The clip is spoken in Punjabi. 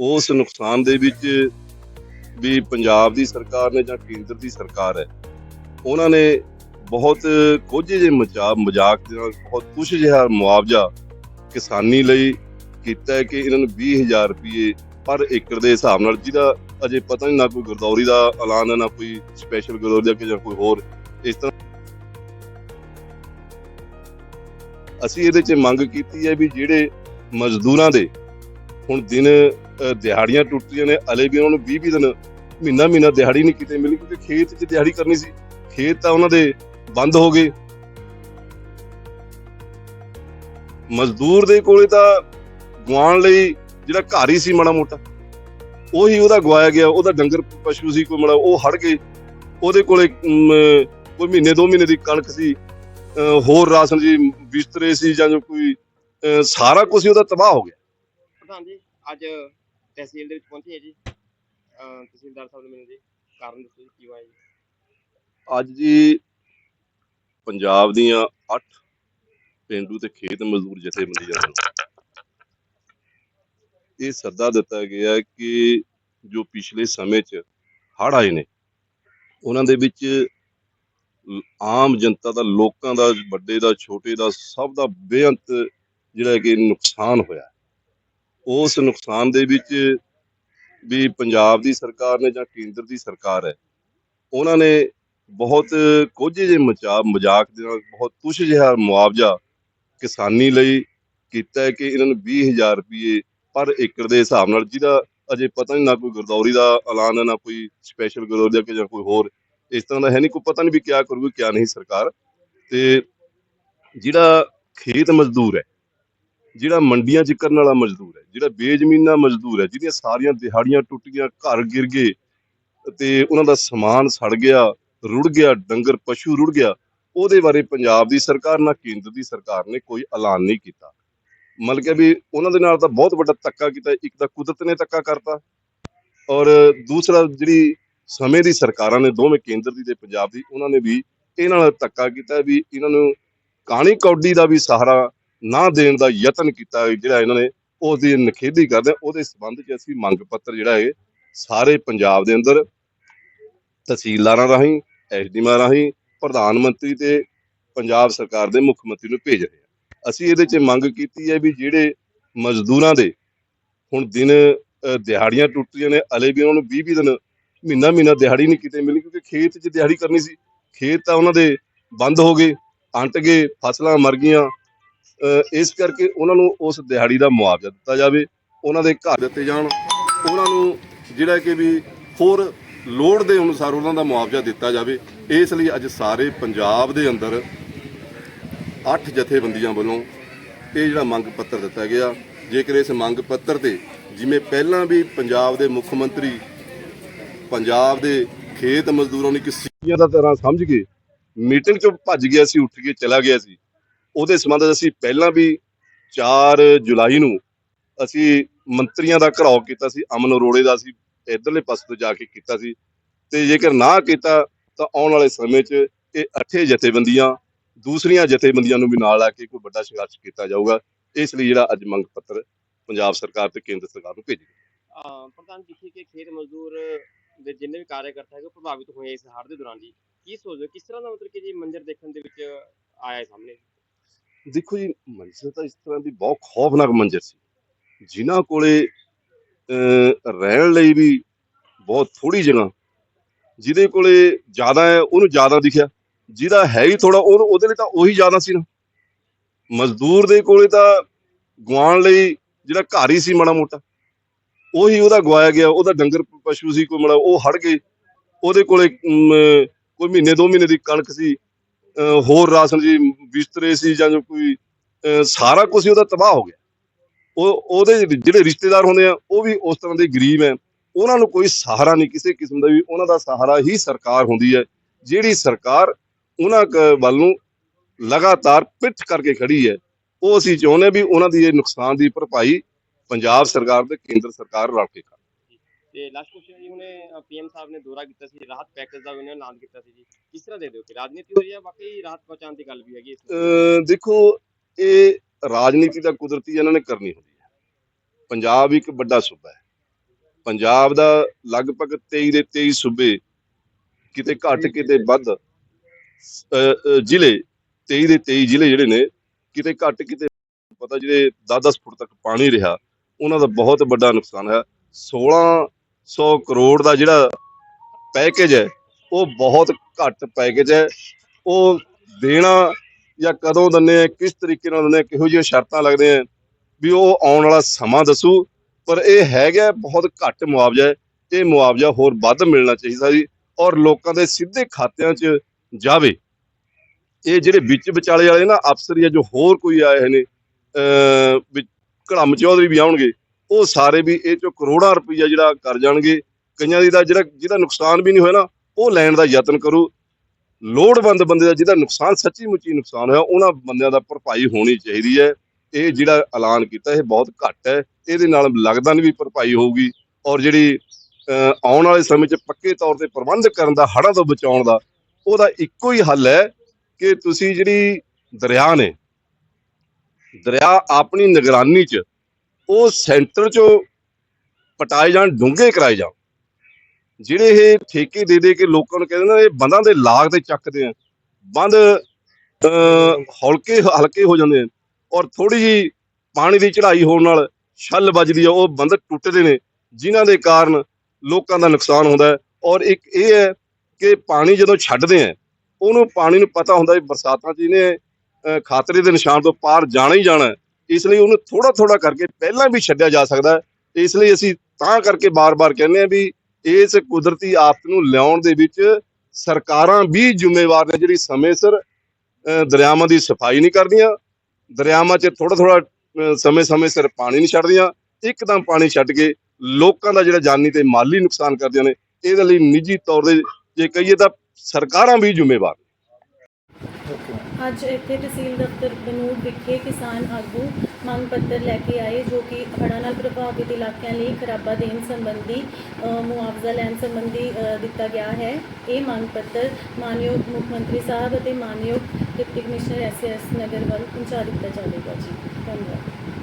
ਉਸ ਨੁਕਸਾਨ ਦੇ ਵਿੱਚ ਵੀ ਪੰਜਾਬ ਦੀ ਸਰਕਾਰ ਨੇ ਜਾਂ ਕੇਂਦਰ ਦੀ ਸਰਕਾਰ ਹੈ, ਉਹਨਾਂ ਨੇ ਬਹੁਤ ਕੁਝ ਜਿਹੇ ਮਜ਼ਾਕ ਮਜ਼ਾਕ ਦੇ ਨਾਲ ਬਹੁਤ ਕੁਛ ਜਿਹਾ ਮੁਆਵਜ਼ਾ ਕਿਸਾਨੀ ਲਈ ਕੀਤਾ ਹੈ ਕਿ ਇਹਨਾਂ ਨੂੰ 20000 ਰੁਪਏ ਪਰ ਏਕੜ ਦੇ ਹਿਸਾਬ ਨਾਲ, ਜਿਹਦਾ ਅਜੇ ਪਤਾ ਨਹੀਂ ਨਾ ਕੋਈ ਗਰਦੌਰੀ ਦਾ ਐਲਾਨ ਹੈ, ਨਾ ਕੋਈ ਸਪੈਸ਼ਲ ਗਰਦੌਰੀ ਦਾ ਕਿ ਜਾਂ ਕੋਈ ਹੋਰ ਇਸ ਤਰ੍ਹਾਂ ਅਸੀਂ ਇਹਦੇ 'ਚ ਮੰਗ ਕੀਤੀ ਹੈ ਵੀ ਜਿਹੜੇ ਮਜ਼ਦੂਰਾਂ ਦੇ ਹੁਣ ਦਿਨ ਦਿਹਾੜੀਆਂ ਟੁੱਟਦੀਆਂ ਨੇ ਅਲੇ ਵੀ ਉਹਨਾਂ ਨੂੰ 20 20 ਦਿਨ ਮਹੀਨਾ ਮਹੀਨਾ ਦਿਹਾੜੀ ਨਹੀਂ ਕਿਤੇ ਮਿਲੀ ਕਿਉਂਕਿ ਖੇਤ 'ਚ ਦਿਹਾੜੀ ਕਰਨੀ ਸੀ। ਖੇਤ ਤਾਂ ਉਹਨਾਂ ਦੇ ਬੰਦ ਹੋ ਗਏ। ਮਜ਼ਦੂਰ ਦੇ ਕੋਲੇ ਤਾਂ ਗਵਾਉਣ ਲਈ ਜਿਹੜਾ ਘਰ ਹੀ ਸੀ ਮਾੜਾ ਮੋਟਾ ਉਹੀ ਉਹਦਾ ਗਵਾਇਆ ਗਿਆ ਉਹਦਾ ਡੰਗਰ ਪਸ਼ੂ ਸੀ ਕੋਈ ਮਾੜਾ ਉਹ ਹੜ ਗਏ। ਉਹਦੇ ਕੋਲੇ ਅਮ, ਕੋਈ ਮਹੀਨੇ ਦੋ ਮਹੀਨੇ ਦੀ ਕਣਕ ਸੀ ਅ, ਹੋਰ ਰਾਸ਼ਨ ਜੀ ਬਿਸਤਰੇ ਸੀ ਜਾਂ ਕੋਈ ਅ, ਸਾਰਾ ਕੁਝ ਉਹਦਾ ਤਬਾਹ ਹੋ ਗਿਆ। ਪ੍ਰਧਾਨ ਜੀ ਅੱਜ ਤਹਿਸੀਲ ਦੇ ਵਿੱਚ ਪਹੁੰਚੇ ਹੈ ਜੀ। ਅਹ ਤਹਿਸੀਲਦਾਰ ਸਾਹਿਬ ਨੇ ਮੈਨੂੰ ਜੀ ਕਾਰਨ ਦੱਸੋ ਜੀ ਕੀ ਹੋਇਆ ਜੀ। ਅੱਜ ਜੀ ਪੰਜਾਬ ਦੀਆਂ 8 ਪਿੰਡੂ ਤੇ ਖੇਤ ਮਜ਼ਦੂਰ ਜਥੇਬੰਦੀਆਂ ਨੂੰ ਇਹ ਸੱਦਾ ਦਿੱਤਾ ਗਿਆ ਕਿ ਜੋ ਪਿਛਲੇ ਸਮੇਂ 'ਚ ਹੜ੍ਹ ਆਏ ਨੇ, ਉਹਨਾਂ ਦੇ ਵਿੱਚ ਆਮ ਜਨਤਾ ਦਾ, ਲੋਕਾਂ ਦਾ, ਵੱਡੇ ਦਾ, ਛੋਟੇ ਦਾ, ਸਭ ਦਾ ਬੇਅੰਤ ਜਿਹੜਾ ਕਿ ਨੁਕਸਾਨ ਹੋਇਆ। ਉਸ ਨੁਕਸਾਨ ਦੇ ਵਿੱਚ ਵੀ ਪੰਜਾਬ ਦੀ ਸਰਕਾਰ ਨੇ ਜਾਂ ਕੇਂਦਰ ਦੀ ਸਰਕਾਰ ਹੈ, ਉਹਨਾਂ ਨੇ ਬਹੁਤ ਕੁਝ ਜਿਹੇ ਮਜ਼ਾ- ਮਜ਼ਾਕ ਦੇ ਨਾਲ, ਬਹੁਤ ਕੁਛ ਜਿਹਾ ਮੁਆਵਜ਼ਾ ਕਿਸਾਨੀ ਲਈ ਕੀਤਾ ਹੈ ਕਿ ਇਹਨਾਂ ਨੂੰ 20000 ਰੁਪਏ ਪਰ ਏਕੜ ਦੇ ਹਿਸਾਬ ਨਾਲ, ਜਿਹਦਾ ਅਜੇ ਪਤਾ ਨਹੀਂ ਨਾ ਕੋਈ ਗਰਦੌਰੀ ਦਾ ਐਲਾਨ ਹੈ, ਨਾ ਕੋਈ ਸਪੈਸ਼ਲ ਗਰਦੌਰੀ ਦਾ ਕਿ ਜਾਂ ਕੋਈ ਹੋਰ, ਇਸ ਤਰ੍ਹਾਂ ਦਾ ਹੈ ਨਹੀਂ, ਕੋਈ ਪਤਾ ਨਹੀਂ ਵੀ ਕਿਆ ਕਰੂਗੀ, ਕਿਆ ਨਹੀਂ ਸਰਕਾਰ ਤੇ ਜਿਹੜਾ ਖੇਤ ਮਜ਼ਦੂਰ ਹੈ ਜਿਹੜਾ ਮੰਡੀਆਂ 'ਚ ਕਰਨ ਵਾਲਾ ਮਜ਼ਦੂਰ ਹੈ, ਜਿਹੜਾ ਬੇਜ਼ਮੀਨਾ ਮਜ਼ਦੂਰ ਹੈ, ਜਿਹਦੀਆਂ ਸਾਰੀਆਂ ਦਿਹਾੜੀਆਂ ਟੁੱਟ ਗਈਆਂ, ਘਰ ਗਿਰ ਗਏ ਤੇ ਉਹਨਾਂ ਦਾ ਸਮਾਨ ਸੜ ਗਿਆ, ਰੁੜ ਗਿਆ, ਡੰਗਰ, ਪਸ਼ੂ ਰੁੜ ਗਿਆ, ਉਹਦੇ ਬਾਰੇ ਪੰਜਾਬ ਦੀ ਸਰਕਾਰ ਨਾ ਕੇਂਦਰ ਦੀ ਸਰਕਾਰ ਨੇ ਕੋਈ ਐਲਾਨ ਨਹੀਂ ਕੀਤਾ। ਮਤਲਬ ਕਿ ਵੀ ਉਹਨਾਂ ਦੇ ਨਾਲ ਤਾਂ ਬਹੁਤ ਵੱਡਾ ਧੱਕਾ ਕੀਤਾ, ਇੱਕ ਤਾਂ ਕੁਦਰਤ ਨੇ ਧੱਕਾ ਕਰਤਾ ਔਰ ਦੂਸਰਾ ਜਿਹੜੀ ਸਮੇਂ ਦੀ ਸਰਕਾਰਾਂ ਨੇ, ਦੋਵੇਂ ਕੇਂਦਰ ਦੀ ਤੇ ਪੰਜਾਬ ਦੀ, ਉਹਨਾਂ ਨੇ ਵੀ ਇਹਨਾਂ ਨਾਲ ਧੱਕਾ ਕੀਤਾ ਵੀ ਇਹਨਾਂ ਨੂੰ ਕਾਣੀ ਕੌਡੀ ਦਾ ਵੀ ਸਹਾਰਾ ਨਾ ਦੇਣ ਦਾ ਯਤਨ ਕੀਤਾ ਜਿਹੜਾ ਇਹਨਾਂ ਨੇ ਉਸ ਦੀ ਨਖੇਦੀ ਕਰਦੇ ਉਹਦੇ ਸੰਬੰਧ 'ਚ ਅਸੀਂ ਮੰਗ ਪੱਤਰ ਜਿਹੜਾ ਹੈ ਸਾਰੇ ਪੰਜਾਬ ਦੇ ਅੰਦਰ ਤਹਿਸੀਲਦਾਰਾਂ ਰਾਹੀਂ ਐਸਡੀਐਮ ਰਾਹੀਂ ਪ੍ਰਧਾਨ ਮੰਤਰੀ ਤੇ ਪੰਜਾਬ ਸਰਕਾਰ ਦੇ ਮੁੱਖ ਮੰਤਰੀ ਨੂੰ ਭੇਜ ਰਹੇ ਹਾਂ। ਅਸੀਂ ਇਹਦੇ 'ਚ ਮੰਗ ਕੀਤੀ ਹੈ ਵੀ ਜਿਹੜੇ ਮਜ਼ਦੂਰਾਂ ਦੇ ਹੁਣ ਦਿਨ ਅ, ਦਿਹਾੜੀਆਂ ਟੁੱਟੀਆਂ ਨੇ ਅਲੇ ਵੀ ਉਹਨਾਂ ਨੂੰ 20 20 ਦਿਨ ਮਹੀਨਾ ਮਹੀਨਾ ਦਿਹਾੜੀ ਨਹੀਂ ਕਿਤੇ ਮਿਲੀ ਕਿਉਂਕਿ ਖੇਤ 'ਚ ਦਿਹਾੜੀ ਕਰਨੀ ਸੀ। ਖੇਤ ਤਾਂ ਉਹਨਾਂ ਦੇ ਬੰਦ ਹੋ ਗਏ ਅੰਟ ਗਏ ਫਸਲਾਂ ਮਰ ਗਈਆਂ ਇਸ ਕਰਕੇ ਉਹਨਾਂ ਨੂੰ ਉਸ ਦਿਹਾੜੀ ਦਾ ਮੁਆਵਜ਼ਾ ਦਿੱਤਾ ਜਾਵੇ, ਉਹਨਾਂ ਦੇ ਘਰ ਦਿੱਤੇ ਜਾਣ। ਉਹਨਾਂ ਨੂੰ ਜਿਹੜਾ ਕਿ ਵੀ ਹੋਰ ਲੋੜ ਦੇ ਅਨੁਸਾਰ ਉਹਨਾਂ ਦਾ ਮੁਆਵਜ਼ਾ ਦਿੱਤਾ ਜਾਵੇ। ਇਸ ਲਈ ਅੱਜ ਸਾਰੇ ਪੰਜਾਬ ਦੇ ਅੰਦਰ ਅੱਠ ਜਥੇਬੰਦੀਆਂ ਵੱਲੋਂ ਇਹ ਜਿਹੜਾ ਮੰਗ ਪੱਤਰ ਦਿੱਤਾ ਗਿਆ। ਜੇਕਰ ਇਸ ਮੰਗ ਪੱਤਰ ਤੇ ਜਿਵੇਂ ਪਹਿਲਾਂ ਵੀ ਪੰਜਾਬ ਦੇ ਮੁੱਖ ਮੰਤਰੀ, ਪੰਜਾਬ ਦੇ ਖੇਤ ਮਜ਼ਦੂਰਾਂ ਨੂੰ ਕਿਸੇ ਦਾ ਤਰ੍ਹਾਂ ਸਮਝ ਕੇ ਮੀਟਿੰਗ ਚੋਂ ਭੱਜ ਗਿਆ ਸੀ, ਉੱਠ ਕੇ ਚਲਾ ਗਿਆ ਸੀ ਉਹਦੇ ਸੰਬੰਧ ਅਸੀਂ ਪਹਿਲਾਂ ਵੀ 4 ਜੁਲਾਈ ਨੂੰ ਅਸੀਂ ਮੰਤਰੀਆਂ ਦਾ ਘਰਾਓ ਕੀਤਾ ਸੀ, ਅਮਨ ਅਰੋੜੇ ਦਾ ਅਸੀਂ ਇਧਰਲੇ ਪਾਸੇ ਤੋਂ ਜਾ ਕੇ ਕੀਤਾ ਸੀ ਤੇ ਜੇਕਰ ਨਾ ਕੀਤਾ ਤਾਂ ਆਉਣ ਵਾਲੇ ਸਮੇਂ 'ਚ ਇਹ ਅੱਠੇ ਜਥੇਬੰਦੀਆਂ ਦੂਸਰੀਆਂ ਜਥੇਬੰਦੀਆਂ ਨੂੰ ਵੀ ਨਾਲ ਆ ਕੇ ਕੋਈ ਵੱਡਾ ਸੰਘਰਸ਼ ਕੀਤਾ ਜਾਊਗਾ। ਇਸ ਲਈ ਜਿਹੜਾ ਅੱਜ ਮੰਗ ਪੱਤਰ ਪੰਜਾਬ ਸਰਕਾਰ ਤੇ ਕੇਂਦਰ ਸਰਕਾਰ ਨੂੰ ਭੇਜਿਆ ਅਹ ਪ੍ਰਧਾਨ ਦੇਖੀਏ ਕਿ ਖੇਤ ਮਜ਼ਦੂਰ ਦੇ ਜਿੰਨੇ ਵੀ ਕਾਰਜਕਰਤਾ ਹੈਗੇ ਪ੍ਰਭਾਵਿਤ ਹੋਏ ਇਸ ਹੜ੍ਹ ਦੇ ਦੌਰਾਨ ਜੀ। ਕੀ ਸੋਚਦੇ ਕਿਸ ਤਰ੍ਹਾਂ ਦਾ ਮਤਲਬ ਕਿ ਜੀ ਮੰਜ਼ਰ ਦੇਖਣ ਦੇ ਵਿੱਚ ਆਇਆ ਸਾਹਮਣੇ? ਦੇਖੋ ਜੀ ਮੰਜ਼ਿਲ ਤਾਂ ਇਸ ਤਰ੍ਹਾਂ ਦੀ ਬਹੁਤ ਖੌਫਨਾਕ ਮੰਜ਼ਿਲ ਸੀ। ਜਿਨ੍ਹਾਂ ਕੋਲੇ ਰਹਿਣ ਲਈ ਵੀ ਬਹੁਤ ਥੋੜੀ ਜਗ੍ਹਾ ਜਿਹਦੇ ਕੋਲੇ ਜ਼ਿਆਦਾ ਹੈ ਉਹਨੂੰ ਜ਼ਿਆਦਾ ਦਿਖਿਆ। ਜਿਹਦਾ ਹੈ ਹੀ ਥੋੜਾ ਉਹ ਉਹਦੇ ਲਈ ਤਾਂ ਉਹੀ ਜ਼ਿਆਦਾ ਸੀ ਨਾ। ਮਜ਼ਦੂਰ ਦੇ ਕੋਲੇ ਤਾਂ ਗਵਾਉਣ ਲਈ ਜਿਹੜਾ ਘਰ ਹੀ ਸੀ ਮਾੜਾ ਮੋਟਾ ਉਹੀ ਉਹਦਾ ਗਵਾਇਆ ਗਿਆ ਉਹਦਾ ਡੰਗਰ ਪਸ਼ੂ ਸੀ ਕੋਈ ਮਾੜਾ ਉਹ ਹੜ ਗਏ। ਉਹਦੇ ਕੋਲੇ ਅਮ, ਕੋਈ ਮਹੀਨੇ ਦੋ ਮਹੀਨੇ ਦੀ ਕਣਕ ਸੀ। ਹੋਰ ਰਾਸ਼ਨ ਜੀ ਬਿਸਤਰੇ ਸੀ ਜਾਂ ਜੋ ਕੋਈ, ਅਹ, ਸਾਰਾ ਕੁਝ ਉਹਦਾ ਤਬਾਹ ਹੋ ਗਿਆ। ਉਹ, ਉਹਦੇ ਜਿਹੜੇ ਰਿਸ਼ਤੇਦਾਰ ਹੁੰਦੇ ਆ, ਉਹ ਵੀ ਉਸ ਤਰ੍ਹਾਂ ਦੇ ਗਰੀਬ ਹੈ ਉਹਨਾਂ ਨੂੰ ਕੋਈ ਸਹਾਰਾ ਨਹੀਂ, ਕਿਸੇ ਕਿਸਮ ਦਾ ਵੀ, ਉਹਨਾਂ ਦਾ ਸਹਾਰਾ ਹੀ ਸਰਕਾਰ ਹੁੰਦੀ ਹੈ ਜਿਹੜੀ ਸਰਕਾਰ ਉਹਨਾਂ ਕ- ਵੱਲ ਨੂੰ ਲਗਾਤਾਰ ਪਿੱਠ ਕਰਕੇ ਖੜੀ ਹੈ ਉਹ ਅਸੀਂ ਚਾਹੁੰਦੇ ਹਾਂ ਵੀ ਉਹਨਾਂ ਦੀ ਇਹ ਨੁਕਸਾਨ ਦੀ ਭਰਪਾਈ ਪੰਜਾਬ ਸਰਕਾਰ ਤੇ ਕੇਂਦਰ ਸਰਕਾਰ ਰਲ ਕੇ ਕਰੇ। ਤੇ ਲਾਸਟ ਕੁਐਸਚਨ ਜੀ ਹੁਣੇ ਪੀਐਮ ਸਾਹਿਬ ਨੇ ਦੌਰਾ ਕੀਤਾ ਸੀ ਰਾਹਤ ਪੈਕੇਜ ਦਾ ਉਹਨੇ ਐਲਾਨ ਕੀਤਾ ਸੀ ਜੀ। ਕਿਸ ਤਰ੍ਹਾਂ ਦੇ ਦਿਓ ਕਿ ਰਾਜਨੀਤੀ ਹੋ ਰਹੀ ਹੈ ਵਾਕਈ ਰਾਹਤ ਪਹੁੰਚਾਉਣ ਦੀ ਗੱਲ ਵੀ ਹੈਗੀ ਇਸ ਦੇਖੋ ਇਹ ਰਾਜਨੀਤੀ ਦਾ ਕੁਦਰਤੀ ਇਹਨਾਂ ਨੇ ਕਰਨੀ ਹੁੰਦੀ ਹੈ। ਪੰਜਾਬ ਇੱਕ ਵੱਡਾ ਸੂਬਾ ਹੈ। ਪੰਜਾਬ ਦਾ ਲਗਭਗ 23 ਦੇ 23 ਸੂਬੇ ਕਿਤੇ ਘੱਟ ਕਿਤੇ ਵੱਧ ਜ਼ਿਲ੍ਹੇ 23 ਦੇ 23 ਜ਼ਿਲ੍ਹੇ ਜਿਹੜੇ ਨੇ ਕਿਤੇ ਘੱਟ ਕਿਤੇ ਪਤਾ ਜਿਹੜੇ 10-10 ਫੁੱਟ ਤੱਕ ਪਾਣੀ ਰਿਹਾ ਉਹਨਾਂ ਦਾ ਬਹੁਤ ਵੱਡਾ ਨੁਕਸਾਨ ਹੈ 1600 ਕਰੋੜ ਦਾ ਜਿਹੜਾ ਪੈਕੇਜ ਹੈ, ਉਹ ਬਹੁਤ ਘੱਟ ਪੈਕੇਜ ਹੈ। ਉਹ ਦੇਣਾ ਜਾਂ ਕਦੋਂ ਦਿੰਦੇ ਆ ਕਿਸ ਤਰੀਕੇ ਨਾਲ ਦਿੰਦੇ ਆ ਕਿਹੋ ਜਿਹੀਆਂ ਸ਼ਰਤਾਂ ਲੱਗਦੇ ਆ ਵੀ ਉਹ ਆਉਣ ਵਾਲਾ ਸਮਾਂ ਦੱਸੂ। ਪਰ ਇਹ ਹੈਗਾ, ਬਹੁਤ ਘੱਟ ਮੁਆਵਜ਼ਾ ਹੈ। ਇਹ ਮੁਆਵਜ਼ਾ ਹੋਰ ਵੱਧ ਮਿਲਣਾ ਚਾਹੀਦਾ ਜੀ ਔਰ ਲੋਕਾਂ ਦੇ ਸਿੱਧੇ ਖਾਤਿਆਂ 'ਚ ਜਾਵੇ। ਇਹ ਜਿਹੜੇ ਵਿੱਚ ਵਿਚਾਲੇ ਵਾਲੇ ਨਾ ਅਫਸਰ ਜਾਂ ਜੋ ਹੋਰ ਕੋਈ ਆਏ ਨੇ, ਅਹ ਘੜਮ ਚੌਧਰੀ ਵੀ ਆਉਣਗੇ ਉਹ ਸਾਰੇ ਵੀ ਇਹ ਚੋਂ ਕਰੋੜਾਂ ਰੁਪਈਆ ਜਿਹੜਾ ਕਰ ਜਾਣਗੇ ਕਈਆਂ ਦੀ ਦਾ ਜਿਹੜਾ ਜਿਹਦਾ ਨੁਕਸਾਨ ਵੀ ਨਹੀਂ ਹੋਇਆ ਨਾ ਉਹ ਲੈਣ ਦਾ ਯਤਨ ਕਰੋ। ਲੋੜਵੰਦ ਬੰਦੇ ਦਾ ਜਿਹਦਾ ਨੁਕਸਾਨ ਸੱਚੀ ਮੁੱਚੀ ਨੁਕਸਾਨ ਹੋਇਆ ਉਹਨਾਂ ਬੰਦਿਆਂ ਦਾ ਭਰਪਾਈ ਹੋਣੀ ਚਾਹੀਦੀ ਹੈ। ਇਹ ਜਿਹੜਾ ਐਲਾਨ ਕੀਤਾ ਇਹ ਬਹੁਤ ਘੱਟ ਹੈ। ਇਹਦੇ ਨਾਲ ਲੱਗਦਾ ਨਹੀਂ ਵੀ ਭਰਪਾਈ ਹੋਊਗੀ। ਔਰ ਜਿਹੜੀ ਅਹ, ਆਉਣ ਵਾਲੇ ਸਮੇਂ 'ਚ ਪੱਕੇ ਤੌਰ ਤੇ ਪ੍ਰਬੰਧ ਕਰਨ ਦਾ ਹੜ੍ਹਾਂ ਤੋਂ ਬਚਾਉਣ ਦਾ ਉਹਦਾ ਇੱਕੋ ਹੀ ਹੱਲ ਹੈ ਕਿ ਤੁਸੀਂ ਜਿਹੜੀ ਦਰਿਆ ਨੇ ਦਰਿਆ ਆਪਣੀ ਨਿਗਰਾਨੀ 'ਚ ਉਹ ਸੈਂਟਰ 'ਚੋਂ ਪਟਾਏ ਜਾਣ ਡੂੰਘੇ ਕਰਾਏ ਜਾਣ। ਜਿਹੜੇ ਇਹ ਠੇਕੇ ਦੇ ਦੇ ਕੇ ਲੋਕਾਂ ਨੂੰ ਕਹਿੰਦੇ ਨੇ ਇਹ ਬੰਦਾਂ ਦੇ ਲਾਗ ਤੇ ਚੱਕਦੇ ਆ। ਬੰਦ ਅਹ, ਹਲਕੇ ਹਲਕੇ ਹੋ ਜਾਂਦੇ ਆ। ਔਰ ਥੋੜੀ ਜੀ ਪਾਣੀ ਦੀ ਚੜ੍ਹਾਈ ਹੋਣ ਨਾਲ ਛੱਲ ਵੱਜਦੀ ਆ ਉਹ ਬੰਦ ਟੁੱਟਦੇ ਨੇ ਜਿਨ੍ਹਾਂ ਦੇ ਕਾਰਨ ਲੋਕਾਂ ਦਾ ਨੁਕਸਾਨ ਹੁੰਦਾ ਔਰ ਇੱਕ ਇਹ ਹੈ ਕਿ ਪਾਣੀ ਜਦੋਂ ਛੱਡਦੇ ਆ ਉਹਨੂੰ ਪਾਣੀ ਨੂੰ ਪਤਾ ਹੁੰਦਾ ਵੀ ਬਰਸਾਤਾਂ 'ਚ ਇਹਨੇ ਖਾਤਰੇ ਦੇ ਨਿਸ਼ਾਨ ਤੋਂ ਪਾਰ ਜਾਣਾ ਹੀ ਜਾਣਾ ਇਸ ਲਈ ਉਹਨੂੰ ਥੋੜਾ ਥੋੜਾ ਕਰਕੇ ਪਹਿਲਾਂ ਵੀ ਛੱਡਿਆ ਜਾ ਸਕਦਾ ਇਸ ਲਈ ਅਸੀਂ ਤਾਂ ਕਰਕੇ ਬਾਰ-ਬਾਰ ਕਹਿੰਦੇ ਆ ਵੀ ਇਸ ਕੁਦਰਤੀ ਆਫਤ ਨੂੰ ਲਿਆਉਣ ਦੇ ਵਿੱਚ ਸਰਕਾਰਾਂ ਵੀ ਜ਼ਿੰਮੇਵਾਰ ਨੇ। ਜਿਹੜੀ ਸਮੇਂ ਸਿਰ ਦਰਿਆਵਾਂ ਦੀ ਸਫ਼ਾਈ ਨਹੀਂ ਕਰਦੀਆਂ, ਦਰਿਆਵਾਂ 'ਚ ਥੋੜਾ ਥੋੜਾ ਸਮੇਂ-ਸਮੇਂ ਸਿਰ ਪਾਣੀ ਨਹੀਂ ਛੱਡਦੀਆਂ, ਇੱਕਦਮ ਪਾਣੀ ਛੱਡ ਕੇ ਲੋਕਾਂ ਦਾ ਜਿਹੜਾ ਜਾਨੀ ਤੇ ਮਾਲੀ ਨੁਕਸਾਨ ਕਰਦੀਆਂ ਨੇ, ਇਹਦੇ ਲਈ ਨਿੱਜੀ ਤੌਰ ਤੇ ਜੇ ਕਹੀਏ ਤਾਂ ਸਰਕਾਰਾਂ ਵੀ ਜ਼ਿੰਮੇਵਾਰ ਅੱਜ ਇੱਥੇ ਤਹਿਸੀਲ ਦਫ਼ਤਰ ਬਨੂੜ ਵਿਖੇ ਕਿਸਾਨ ਆਗੂ ਮੰਗ ਪੱਤਰ ਲੈ ਕੇ ਆਏ, ਜੋ ਕਿ ਹੜ੍ਹਾਂ ਨਾਲ ਪ੍ਰਭਾਵਿਤ ਇਲਾਕਿਆਂ ਲਈ ਖਰਾਬਾ ਦੇਣ ਸੰਬੰਧੀ ਮੁਆਵਜ਼ਾ ਲੈਣ ਸੰਬੰਧੀ ਦਿੱਤਾ ਗਿਆ ਹੈ। ਇਹ ਮੰਗ ਪੱਤਰ ਮਾਨਯੋਗ ਮੁੱਖ ਮੰਤਰੀ ਸਾਹਿਬ ਅਤੇ ਮਾਨਯੋਗ ਡਿਪਟੀ ਕਮਿਸ਼ਨਰ ਐਸਐਸ ਨਗਰ ਵੱਲ ਪਹੁੰਚਾ ਦਿੱਤਾ ਜਾਵੇਗਾ ਜੀ। ਧੰਨਵਾਦ।